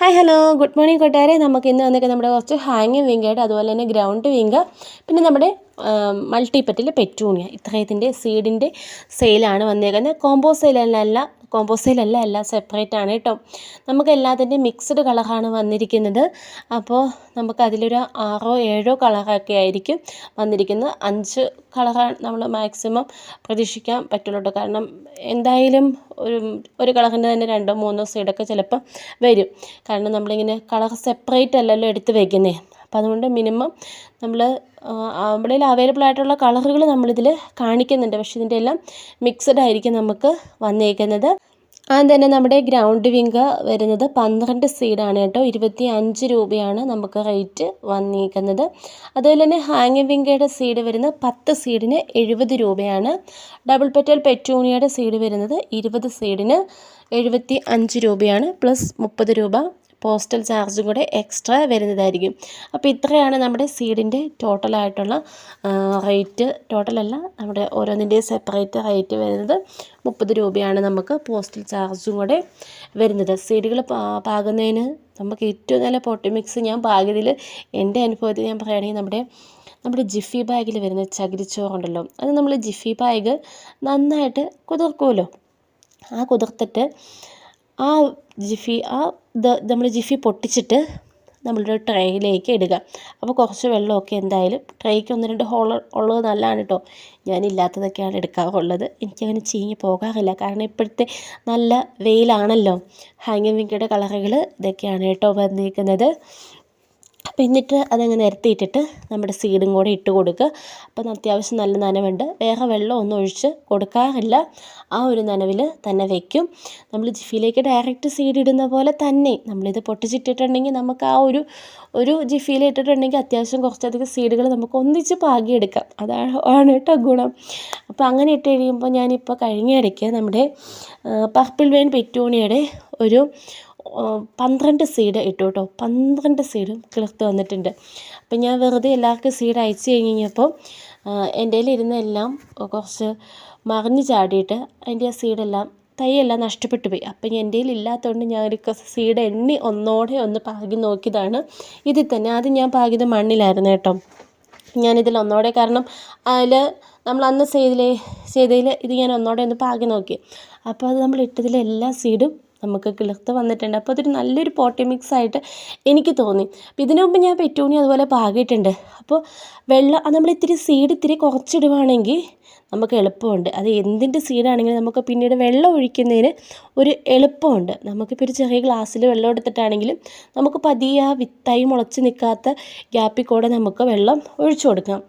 Hi hello good morning കൂട്ടുകാരെ നമുക്ക് ഇന്ന് വന്നിട്ട് നമ്മുടെ കുറച്ച് ഹാങ്ങിങ് വിങ്കായിട്ട് അതുപോലെ തന്നെ ഗ്രൗണ്ട് വിങ്ക. പിന്നെ നമ്മുടെ മൾട്ടിപ്പറ്റിലെ പെറ്റൂണിയ. ഇത്രയത്തിന്റെ സീഡിന്റെ സെയിലാണ് വന്നേക്കുന്നത് കോമ്പോ സെയിലല്ല കോമ്പോ സെയിലല്ല എല്ലാം സെപ്പറേറ്റ് ആണ് കേട്ടോ. നമുക്ക് എല്ലാത്തിന്റെയും മിക്സ്ഡ് കളറാണ് വന്നിരിക്കുന്നത്. അപ്പോൾ നമുക്ക് അതിലൊരു ആറോ ഏഴോ കളറൊക്കെ ആയിരിക്കും വന്നിരിക്കുന്നത്. അഞ്ച് കളറാണ് നമ്മൾ മാക്സിമം പ്രതീക്ഷിക്കാൻ പറ്റുള്ളൂ കാരണം എന്തായാലും ഒരു ഒരു കളറിന്റെ തന്നെ രണ്ടോ മൂന്നോ സൈഡൊക്കെ ചിലപ്പോൾ വരും. കാരണം നമ്മളിങ്ങനെ കളർ സെപ്പറേറ്റ് അല്ലല്ലോ എടുത്ത് വെക്കുന്നേ. അപ്പോൾ അതുകൊണ്ട് മിനിമം നമ്മൾ നമ്മുടെ കയ്യിൽ അവൈലബിൾ ആയിട്ടുള്ള കളറുകൾ നമ്മളിതിൽ കാണിക്കുന്നുണ്ട്. പക്ഷേ ഇതിന്റെ എല്ലാം മിക്സഡ് ആയിരിക്കും നമുക്ക് വന്നേക്കുന്നത്. ആദ്യം തന്നെ നമ്മുടെ ഗ്രൗണ്ട് വിങ്ക വരുന്നത് പന്ത്രണ്ട് സീഡാണ് കേട്ടോ. ഇരുപത്തി അഞ്ച് രൂപയാണ് നമുക്ക് റേറ്റ് വന്നിരിക്കുന്നത്. അതുപോലെ തന്നെ ഹാങ് വിങ്കയുടെ സീഡ് വരുന്നത് പത്ത് സീഡിന് എഴുപത് രൂപയാണ്. ഡബിൾ പെറ്റൽ പെറ്റൂണിയയുടെ സീഡ് വരുന്നത് ഇരുപത് സീഡിന് എഴുപത്തി അഞ്ച് രൂപയാണ്. പ്ലസ് മുപ്പത് രൂപ പോസ്റ്റൽ ചാർജും കൂടെ എക്സ്ട്രാ വരുന്നതായിരിക്കും. അപ്പോൾ ഇത്രയാണ് നമ്മുടെ സീഡിന്റെ ടോട്ടലായിട്ടുള്ള റേറ്റ് ടോട്ടലല്ല നമ്മുടെ ഓരോന്നിന്റെയും സെപ്പറേറ്റ് റേറ്റ് വരുന്നത് മുപ്പത് രൂപയാണ് നമുക്ക് പോസ്റ്റൽ ചാർജും കൂടെ വരുന്നത്. സീഡുകൾ പാകുന്നതിന് നമുക്ക് ഏറ്റവും നല്ല പൊട്ടി മിക്സ് ഞാൻ പാകിയതിൽ എന്റെ അനുഭവത്തിൽ ഞാൻ പറയുകയാണെങ്കിൽ നമ്മുടെ നമ്മുടെ ജിഫി ബാഗിൽ വരുന്ന ചകിരിച്ചോറുണ്ടല്ലോ അത് നമ്മൾ ജിഫി ബാഗ് നന്നായിട്ട് കുതിർക്കുമല്ലോ. ആ കുതിർത്തിട്ട് ആ ജിഫി ആ ഇത് നമ്മൾ ജിഫി പൊട്ടിച്ചിട്ട് നമ്മളൊരു ട്രേയിലേക്ക് ഇടുക. അപ്പോൾ കുറച്ച് വെള്ളമൊക്കെ എന്തായാലും ട്രേയ്ക്ക് ഒന്ന് രണ്ട് ഹോൾ ഉള്ളത് നല്ലതാണ് കേട്ടോ ഞാനില്ലാത്തതൊക്കെയാണ് എടുക്കാറുള്ളത്. എനിക്കങ്ങനെ ചീഞ്ഞ് പോകാറില്ല. കാരണം ഇപ്പോഴത്തെ നല്ല വെയിലാണല്ലോ. ഹാങ്ങിങ് വിങ്കയുടെ കളറുകൾ ഇതൊക്കെയാണ് കേട്ടോ വന്നിരിക്കുന്നത്. അപ്പോൾ എന്നിട്ട് അതങ്ങ് നിരത്തിയിട്ടിട്ട് നമ്മുടെ സീഡും കൂടെ ഇട്ട് കൊടുക്കുക. അപ്പം അത്യാവശ്യം നല്ല നനവുണ്ട്. വേറെ വെള്ളം ഒന്നും ഒഴിച്ച് കൊടുക്കാറില്ല. ആ ഒരു നനവിൽ തന്നെ വയ്ക്കും നമ്മൾ ജിഫിയിലേക്ക് ഡയറക്റ്റ് സീഡ് ഇടുന്ന പോലെ തന്നെ നമ്മളിത് പൊട്ടിച്ചിട്ടിട്ടുണ്ടെങ്കിൽ നമുക്ക് ആ ഒരു ഒരു ജിഫിയിൽ ഇട്ടിട്ടുണ്ടെങ്കിൽ അത്യാവശ്യം കുറച്ചധികം സീഡുകൾ നമുക്ക് ഒന്നിച്ച് പാകിയെടുക്കാം. അതാണ് ആണ് കേട്ടോ ഗുണം. അപ്പോൾ അങ്ങനെ ഇട്ട് കഴിയുമ്പോൾ ഞാനിപ്പോൾ കഴിഞ്ഞ ഇടയ്ക്ക് നമ്മുടെ പർപ്പിൾ വെയിൻ പെറ്റൂണിയുടെ ഒരു പന്ത്രണ്ട് സീഡ് ഇട്ടു കേട്ടോ പന്ത്രണ്ട് സീഡും കിളിർത്ത് വന്നിട്ടുണ്ട്. അപ്പം ഞാൻ വെറുതെ എല്ലാവർക്കും സീഡ് അയച്ചു കഴിഞ്ഞപ്പോൾ എന്റെ കയ്യിലിരുന്ന എല്ലാം കുറച്ച് മറിഞ്ഞ് ചാടിയിട്ട് അതിന്റെ ആ സീഡെല്ലാം തൈയെല്ലാം നഷ്ടപ്പെട്ടു പോയി. അപ്പം എന്റെ കയ്യിൽ ഇല്ലാത്തതുകൊണ്ട് ഞാൻ ഒരു സീഡ് എണ്ണി ഒന്നോടെ ഒന്ന് പാകി നോക്കിയതാണ്. ഇതിൽ തന്നെ ആദ്യം ഞാൻ പാകിയത് മണ്ണിലായിരുന്നു കേട്ടോ. ഞാനിതിൽ ഒന്നോടെ കാരണം അതിൽ നമ്മൾ അന്ന് ചെയ്തിലേ ചെയ്തതിൽ ഇത് ഞാൻ ഒന്നോടെ ഒന്ന് പാകി നോക്കി. അപ്പോൾ അത് നമ്മൾ ഇട്ടതിലെ എല്ലാ സീഡും നമുക്ക് കിളിർത്ത് വന്നിട്ടുണ്ട്. അപ്പോൾ അതൊരു നല്ലൊരു പോട്ടി മിക്സ് ആയിട്ട് എനിക്ക് തോന്നി. അപ്പോൾ ഇതിനു മുമ്പ് ഞാൻ പെറ്റൂണി അതുപോലെ പാകിയിട്ടുണ്ട്. അപ്പോൾ വെള്ളം നമ്മൾ ഇത്തിരി സീഡ് ഇത്തിരി കുറച്ചിടുവാണെങ്കിൽ നമുക്ക് എളുപ്പമുണ്ട്. അത് എന്തിന്റെ സീഡാണെങ്കിലും നമുക്ക് പിന്നീട് വെള്ളം ഒഴിക്കുന്നതിന് ഒരു എളുപ്പമുണ്ട്. നമുക്കിപ്പോൾ ഒരു ചെറിയ ഗ്ലാസ്സിൽ വെള്ളം എടുത്തിട്ടാണെങ്കിലും നമുക്ക് പതിയെ ആ വിത്തായി മുളച്ച് നിൽക്കാത്ത ഗ്യാപ്പിൽ കൂടെ നമുക്ക് വെള്ളം ഒഴിച്ചു കൊടുക്കാം.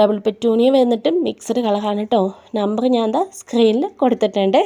ഡബിൾ പെറ്റൂണിയ വന്നിട്ടും മിക്സഡ് കളറാണ് കേട്ടോ നമ്പർ ഞാൻ എന്താ സ്ക്രീനിൽ കൊടുത്തിട്ടുണ്ട്.